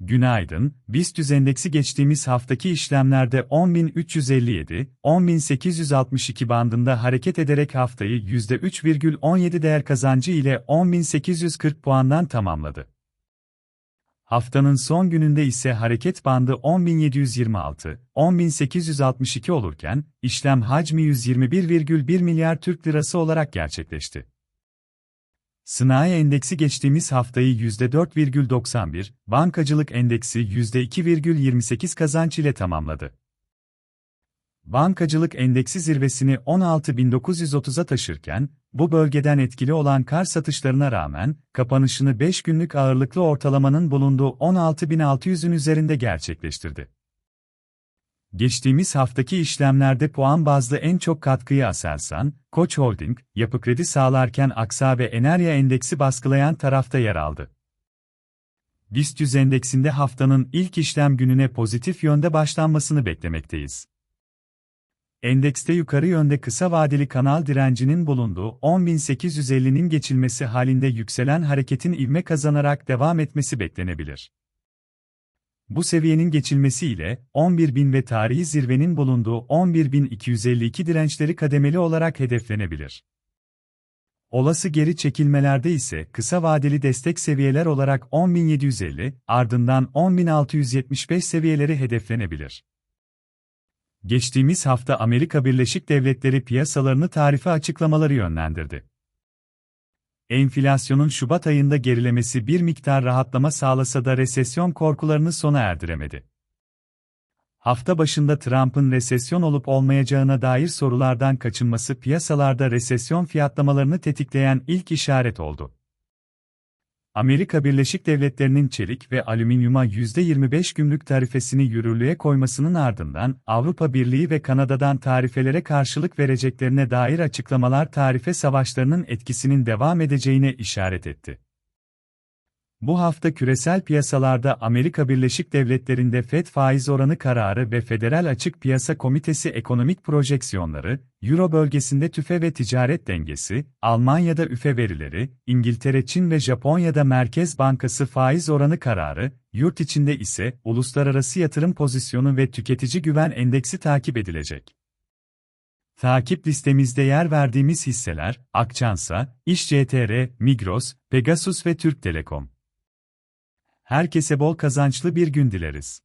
Günaydın, BIST endeksi geçtiğimiz haftaki işlemlerde 10.357, 10.862 bandında hareket ederek haftayı %3,17 değer kazancı ile 10.840 puandan tamamladı. Haftanın son gününde ise hareket bandı 10.726, 10.862 olurken, işlem hacmi 121,1 milyar Türk lirası olarak gerçekleşti. Sanayi endeksi geçtiğimiz haftayı %4,91, bankacılık endeksi %2,28 kazanç ile tamamladı. Bankacılık endeksi zirvesini 16.930'a taşırken, bu bölgeden etkili olan kar satışlarına rağmen, kapanışını 5 günlük ağırlıklı ortalamanın bulunduğu 16.600'ün üzerinde gerçekleştirdi. Geçtiğimiz haftaki işlemlerde puan bazlı en çok katkıyı Aselsan, Koç Holding, Yapı Kredi sağlarken Aksa ve Enerya endeksi baskılayan tarafta yer aldı. BIST 100 endeksinde haftanın ilk işlem gününe pozitif yönde başlanmasını beklemekteyiz. Endekste yukarı yönde kısa vadeli kanal direncinin bulunduğu 10.850'nin geçilmesi halinde yükselen hareketin ivme kazanarak devam etmesi beklenebilir. Bu seviyenin geçilmesiyle 11.000 ve tarihi zirvenin bulunduğu 11.252 dirençleri kademeli olarak hedeflenebilir. Olası geri çekilmelerde ise kısa vadeli destek seviyeler olarak 10.750, ardından 10.675 seviyeleri hedeflenebilir. Geçtiğimiz hafta Amerika Birleşik Devletleri piyasalarını tarife açıklamaları yönlendirdi. Enflasyonun Şubat ayında gerilemesi bir miktar rahatlama sağlasa da resesyon korkularını sona erdiremedi. Hafta başında Trump'ın resesyon olup olmayacağına dair sorulardan kaçınması piyasalarda resesyon fiyatlamalarını tetikleyen ilk işaret oldu. Amerika Birleşik Devletleri'nin çelik ve alüminyuma %25 gümrük tarifesini yürürlüğe koymasının ardından Avrupa Birliği ve Kanada'dan tarifelere karşılık vereceklerine dair açıklamalar tarife savaşlarının etkisinin devam edeceğine işaret etti. Bu hafta küresel piyasalarda Amerika Birleşik Devletleri'nde FED faiz oranı kararı ve Federal Açık Piyasa Komitesi ekonomik projeksiyonları, Euro bölgesinde tüfe ve ticaret dengesi, Almanya'da üfe verileri, İngiltere, Çin ve Japonya'da Merkez Bankası faiz oranı kararı, yurt içinde ise uluslararası yatırım pozisyonu ve tüketici güven endeksi takip edilecek. Takip listemizde yer verdiğimiz hisseler, Akçansa, İş Migros, Pegasus ve Türk Telekom. Herkese bol kazançlı bir gün dileriz.